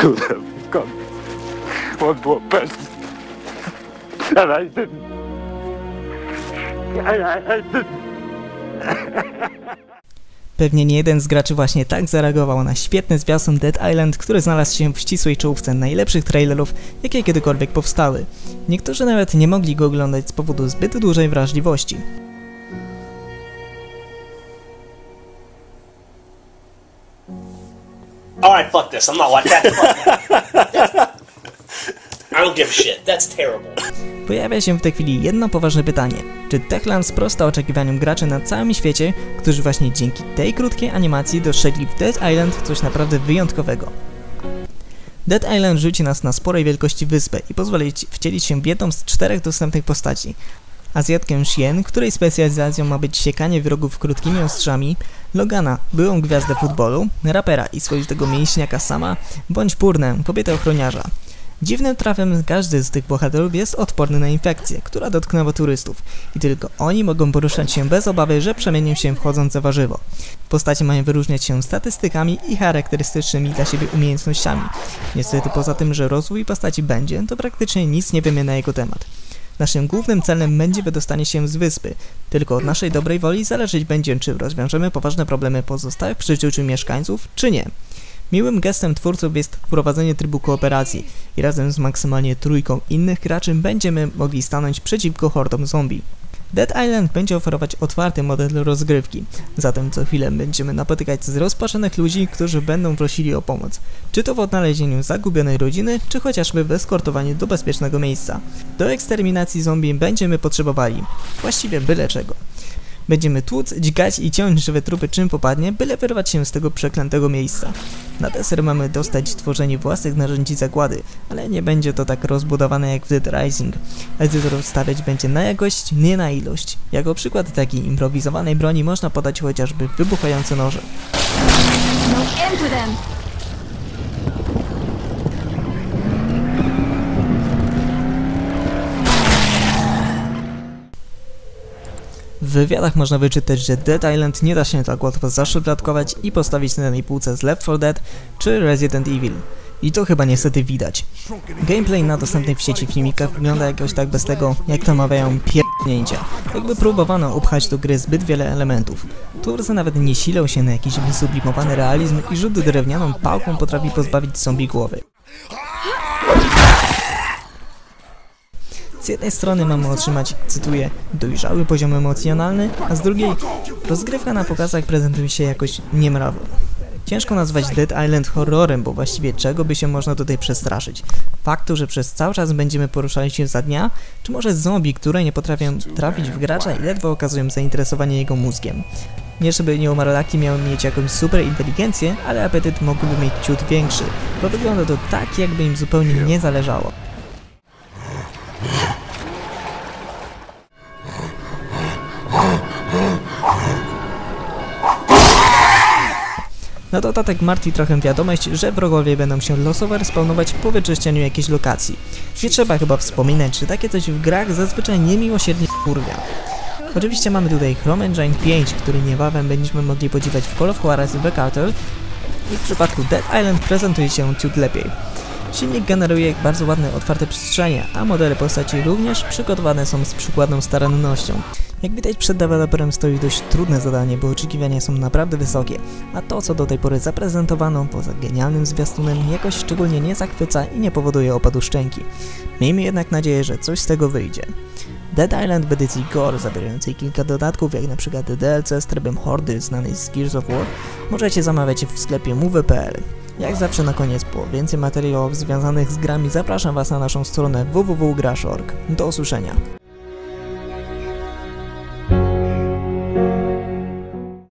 Have become one more person. And I didn't. I, I, I didn't. Pewnie nie jeden z graczy właśnie tak zareagował na świetny zwiastun Dead Island, który znalazł się w ścisłej czołówce najlepszych trailerów, jakie kiedykolwiek powstały. Niektórzy nawet nie mogli go oglądać z powodu zbyt dużej wrażliwości. Alright, fuck this. I'm not watching that. I don't give a shit. That's terrible. Pojawia się w tej chwili jedno poważne pytanie. Czy Techland sprosta oczekiwaniom graczy na całym świecie, którzy właśnie dzięki tej krótkiej animacji dostrzegli w Dead Island coś naprawdę wyjątkowego? Dead Island rzuci nas na sporej wielkości wyspę i pozwoli ci wcielić się w jedną z czterech dostępnych postaci. Azjatkę Shien, której specjalizacją ma być siekanie wrogów krótkimi ostrzami, Logana, byłą gwiazdę futbolu, rapera i swoistego mięśniaka sama, bądź Purnę, kobietę ochroniarza. Dziwnym trafem każdy z tych bohaterów jest odporny na infekcję, która dotknęła turystów i tylko oni mogą poruszać się bez obawy, że przemienią się w chodzące warzywo. Postacie mają wyróżniać się statystykami i charakterystycznymi dla siebie umiejętnościami. Niestety poza tym, że rozwój postaci będzie, to praktycznie nic nie wiemy na jego temat. Naszym głównym celem będzie wydostanie się z wyspy. Tylko od naszej dobrej woli zależeć będzie, czy rozwiążemy poważne problemy pozostałych przy życiu mieszkańców, czy nie. Miłym gestem twórców jest wprowadzenie trybu kooperacji i razem z maksymalnie trójką innych graczy będziemy mogli stanąć przeciwko hordom zombie. Dead Island będzie oferować otwarty model rozgrywki, zatem co chwilę będziemy napotykać zrozpaczonych ludzi, którzy będą prosili o pomoc, czy to w odnalezieniu zagubionej rodziny, czy chociażby w eskortowaniu do bezpiecznego miejsca. Do eksterminacji zombie będziemy potrzebowali właściwie byle czego. Będziemy tłuc, dźgać i ciąć żywe trupy czym popadnie, byle wyrwać się z tego przeklętego miejsca. Na deser mamy dostać tworzenie własnych narzędzi zagłady, ale nie będzie to tak rozbudowane jak w Dead Rising. Edytor stawiać będzie na jakość, nie na ilość. Jako przykład takiej improwizowanej broni można podać chociażby wybuchające noże. No W wywiadach można wyczytać, że Dead Island nie da się tak łatwo zaszufladkować i postawić na jednej półce z Left 4 Dead czy Resident Evil. I to chyba niestety widać. Gameplay na dostępnych w sieci filmikach wygląda jakoś tak bez tego, jak to mawiają pierdnięcia. Jakby próbowano upchać do gry zbyt wiele elementów. Twórcy nawet nie silą się na jakiś wysublimowany realizm i rzut drewnianą pałką potrafi pozbawić zombie głowy. Z jednej strony mamy otrzymać, cytuję, dojrzały poziom emocjonalny, a z drugiej rozgrywka na pokazach prezentuje się jakoś niemrawo. Ciężko nazwać Dead Island horrorem, bo właściwie czego by się można tutaj przestraszyć? Faktu, że przez cały czas będziemy poruszali się za dnia, czy może zombie, które nie potrafią trafić w gracza i ledwo okazują zainteresowanie jego mózgiem? Nie żeby nieumarlaki miały mieć jakąś super inteligencję, ale apetyt mógłby mieć ciut większy, bo wygląda to tak, jakby im zupełnie nie zależało. Na dodatek martwi trochę wiadomość, że wrogowie będą się losowo respawnować po wyczyszczeniu jakiejś lokacji. Nie trzeba chyba wspominać, że takie coś w grach zazwyczaj niemiłosiernie kurwia. Oczywiście mamy tutaj Chrome Engine 5, który niebawem będziemy mogli podziwiać w Call of Juarez Cartel i w przypadku Dead Island prezentuje się ciut lepiej. Silnik generuje bardzo ładne otwarte przestrzenie, a modele postaci również przygotowane są z przykładną starannością. Jak widać przed deweloperem stoi dość trudne zadanie, bo oczekiwania są naprawdę wysokie, a to co do tej pory zaprezentowano, poza genialnym zwiastunem, jakoś szczególnie nie zachwyca i nie powoduje opadu szczęki. Miejmy jednak nadzieję, że coś z tego wyjdzie. Dead Island w edycji Gore, zawierającej kilka dodatków, jak np. DLC z trybem Hordy znanej z Gears of War, możecie zamawiać w sklepie move.pl. Jak zawsze na koniec, po więcej materiałów związanych z grami zapraszam Was na naszą stronę www.grasz.org. Do usłyszenia.